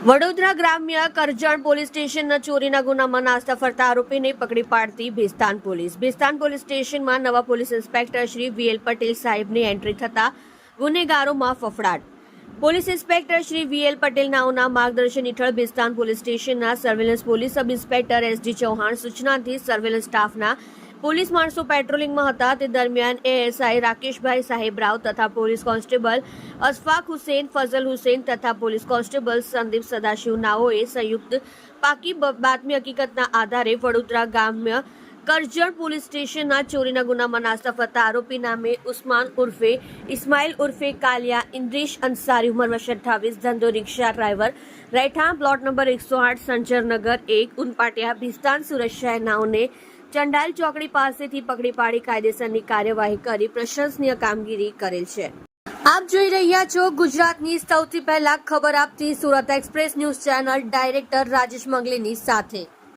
વડોદરા ગ્રામ્ય કરજણ પોલીસ સ્ટેશનના ચોરીના ગુનામાં નાસ્તા ફરતા આરોપીને પકડી પાડતી ભિસ્તાન પોલીસ. ભિસ્તાન પોલીસ સ્ટેશનમાં નવા police inspector Shri VL Patel સાહેબની એન્ટ્રી થતા ગુનેગારોમાં ફફડાટ. Police inspector Shri VL Patel નાઓના માર્ગદર્શન હેઠળ ભિસ્તાન પોલીસ સ્ટેશનના surveillance police sub inspector SD Chauhan સૂચનાથી surveillance સ્ટાફના પોલીસ માણસો પેટ્રોલિંગમાં હતા તે દરમિયાન એએસઆઈ રાકેશભાઈ સાહેબ રાવ તથા પોલીસ કોન્સ્ટેબલ અશફાક હુસેન ફઝલ હુસેન તથા પોલીસ કોન્સ્ટેબલ સંદીપ સદાશિવ નાઓએ સંયુક્ત પાકી બ- બાતમી હકીકતના આધારે વડોદરા ગામ્ય કરજણ પોલીસ સ્ટેશનના ચોરીના ગુનામાં નાસ્તા ફરતા આરોપી નામે ઉસ્માન ઉર્ફે ઇસ્માઇલ ઉર્ફે કાલિયા ઇન્દ્રિશ અંસારી ઉંમર વર્ષ અઠ્ઠાવીસ ધંધો રિક્ષા ડ્રાઈવર રહેઠાણ પ્લોટ નંબર એકસો આઠ સંજરનગર એક ઉનપાટિયા ભિસ્તાન સુરત શહેરનાઓને ચંડાલ ચોકડી પાસેથી પકડી પાડી કાયદેસરની કાર્યવાહી કરી પ્રશંસનીય કામગીરી કરેલ છે. આપ જોઈ રહ્યા છો ગુજરાતની સૌથી પહેલા ખબર આપતી Surat express news channel director Rajesh મંગલીની સાથે.